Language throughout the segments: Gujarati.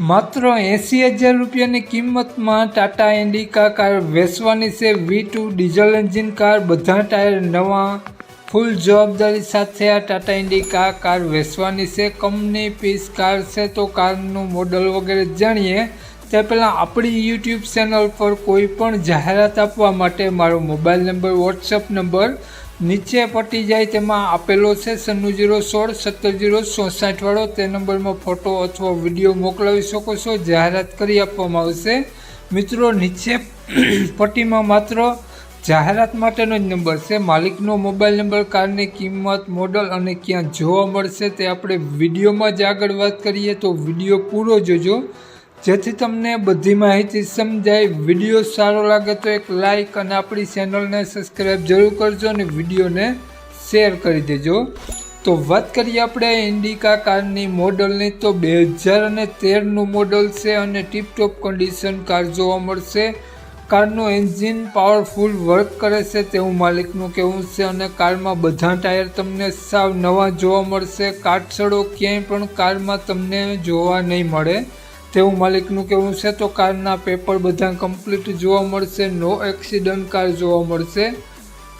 માત્ર એંસી હજાર રૂપિયાની કિંમતમાં ટાટા ઇન્ડિકા કાર વેચવાની છે, V two diesel engine car, બધા ટાયર નવા, ફૂલ જવાબદારી સાથે આ ટાટા ઇન્ડિકા કાર વેચવાની છે. કંપની પીસ કાર છે તો કારનું મોડલ વગેરે જાણીએ. તે પહેલાં આપણી યુટ્યુબ ચેનલ પર કોઈ પણ જાહેરાત આપવા માટે મારો મોબાઈલ નંબર વોટ્સઅપ નંબર નીચે પટી જાય તેમાં આપેલો છે સન્નું જીરો સોળ, સત્તર જીરો ચોસાઠ વાળો. તે નંબરમાં ફોટો અથવા વીડિયો મોકલાવી શકો છો. જાહેરાત કરી આપવામાં આવશે. મિત્રો, નીચે પટ્ટીમાં માત્ર જાહેરાત માટેનો જ નંબર છે. માલિકનો મોબાઈલ નંબર, કારની કિંમત, મોડલ અને ક્યાં જોવા મળશે તે આપણે વિડીયોમાં જ આગળ વાત કરીએ તો વીડિયો પૂરો જોજો. જેથી તમને બધી માહિતી સમજાય. વીડિયો સારો લાગે તો એક લાઇક અને આપણી ચેનલને સબસ્ક્રાઈબ જરૂર કરજો અને વિડીયોને શેર કરી દેજો. તો વાત કરીએ આપણે ઇન્ડિકા કારની મોડલની. તો બે હજાર અને તેરનું મોડલ છે અને ટીપટોપ કન્ડિશન કાર જોવા મળશે. કારનું એન્જિન પાવરફુલ વર્ક કરે છે તેવું માલિકનું કહેવું છે અને કારમાં બધા ટાયર તમને સાવ નવા જોવા મળશે. કાટસડો ક્યાંય પણ કારમાં તમને જોવા નહીં મળે. તેવું માલિકનું કહેવું છે, તો કારના પેપર બધા કમ્પ્લીટ જોવા મળશે નો એક્સિડન્ટ કાર જોવા મળશે.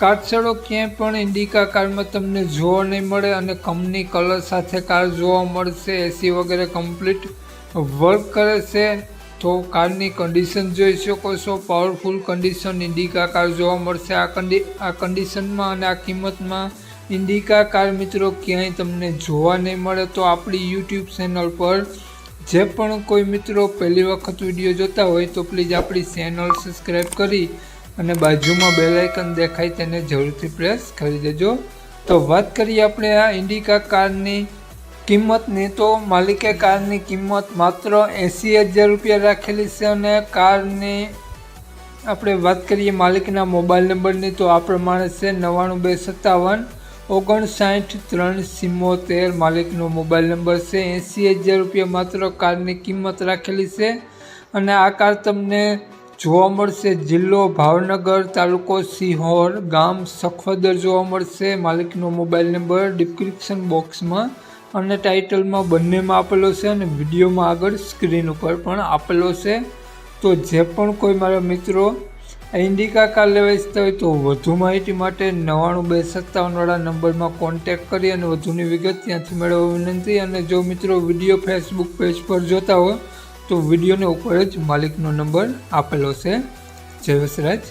કાટછડો ક્યાંય પણ ઇન્ડિકા કારમાં તમને જોવા નહીં મળે અને કંપની કલર સાથે કાર જોવા મળશે એસી વગેરે કમ્પ્લીટ વર્ક કરે છે. તો કારની કન્ડિશન જોઈ શકો છો પાવરફુલ કન્ડિશન ઇન્ડિકા કાર જોવા મળશે. આ કંડી આ કન્ડિશનમાં અને આ કિંમતમાં ઇન્ડિકા કાર મિત્રો ક્યાંય તમને જોવા નહીં મળે. તો આપણી યુટ્યુબ ચેનલ પર જે પણ કોઈ મિત્રો પહેલી વખત વીડિયો જોતા હોય તો પ્લીઝ આપણી ચેનલ સબસ્ક્રાઈબ કરી અને બાજુમાં બેલાઇકન દેખાય તેને જરૂરથી પ્રેસ કરી દેજો. તો વાત કરીએ આપણે આ ઇન્ડિકા કારની કિંમતની. તો માલિકે કારની કિંમત માત્ર એંસી હજાર રૂપિયા રાખેલી છે અને કારની આપણે વાત કરીએ માલિકના મોબાઈલ નંબરની તો આ પ્રમાણે છે નવ્વાણું બે સત્તાવન. ઓગણસાઠ ત્રણ સિમ્મોતેર માલિકનો મોબાઈલ નંબર છે. એંસી હજાર રૂપિયા માત્ર કારની કિંમત રાખેલી છે અને આ કાર તમને જોવા મળશે. જિલ્લો ભાવનગર તાલુકો સિહોર ગામ સખવદર જોવા મળશે. માલિકનો મોબાઈલ નંબર ડિસ્ક્રિપ્શન બોક્સમાં અને ટાઇટલમાં બંનેમાં આપેલો છે અને વિડીયોમાં આગળ સ્ક્રીન ઉપર પણ આપેલો છે. તો જે પણ કોઈ મારા મિત્રો ઇન્ડિકા કાર લેવા ઇચ્છતા હોય તો વધુ માહિતી માટે નવ્વાણું બે સત્તાવનવાળા નંબરમાં કોન્ટેક કરી અને વધુની વિગત ત્યાંથી મેળવવા વિનંતી. અને જો મિત્રો વીડિયો ફેસબુક પેજ પર જોતા હોય તો વિડીયોને ઉપર જ માલિકનો નંબર આપેલો છે. જય વસરાજ.